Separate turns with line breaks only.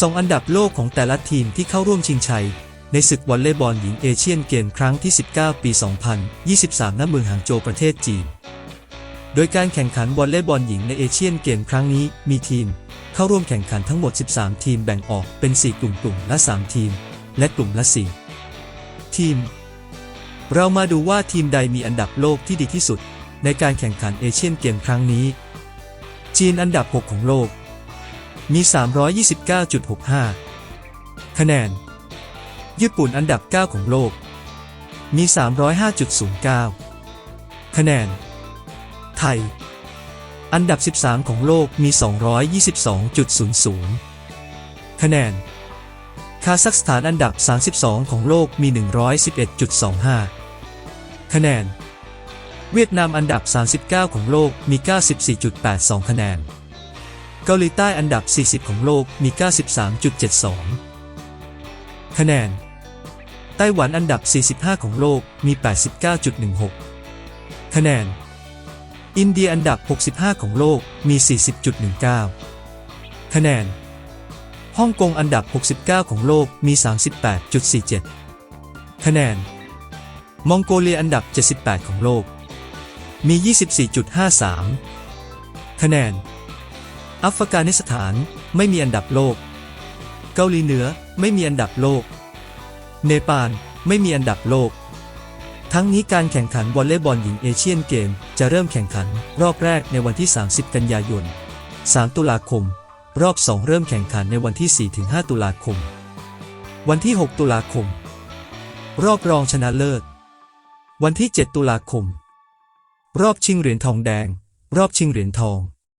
สองอันดับโลกของแต่ละทีมที่เข้าร่วมชิงชัย ในศึกวอลเลย์บอลหญิงเอเชียนเกมครั้งที่ 19 ปี 2023 ณ เมืองหางโจวประเทศจีน โดยการแข่งขันวอลเลย์บอลหญิงในเอเชียนเกมครั้งนี้มีทีม เข้าร่วมแข่งขันทั้งหมด 13 ทีมแบ่งออกเป็น 4 กลุ่มกลุ่มละ 3 ทีม และกลุ่มละ 4 ทีม เรามาดูว่าทีมใดมีอันดับโลกที่ดีที่สุด ในการแข่งขันเอเชียนเกมครั้งนี้ จีนอันดับ 6 ของโลก มี 329.65 คะแนน ญี่ปุ่นอันดับ 9 ของโลก มี 305.09 คะแนน ไทย อันดับ 13 ของโลกมี 222.00 คะแนน คาซัคสถานอันดับ 32 ของโลกมี 111.25 คะแนน เวียดนามอันดับ 39 ของโลกมี 94.82 คะแนน เกาหลีใต้อันดับ 40 ของโลกมี 93.72 คะแนน ไต้หวันอันดับ 45 ของโลกมี 89.16 คะแนน อินเดียอันดับ 65 ของโลกมี 40.19 คะแนน ฮ่องกงอันดับ 69 ของโลกมี 38.47 คะแนน มองโกเลียอันดับ 78 ของโลก มี 24.53 คะแนน อัฟกานิสถานไม่มีอันดับโลก เกาหลีเหนือไม่มีอันดับโลก เนปาลไม่มีอันดับโลก ทั้งนี้การแข่งขันวอลเลย์บอลหญิงเอเชียนเกม จะเริ่มแข่งขันรอบแรกในวันที่ 30 กันยายน 3 ตุลาคม รอบ 2 เริ่มแข่งขันในวันที่ 4-5 ตุลาคม วันที่ 6 ตุลาคม รอบรองชนะเลิศ วันที่ 7 ตุลาคม รอบชิงเหรียญทองแดง รอบชิงเหรียญทอง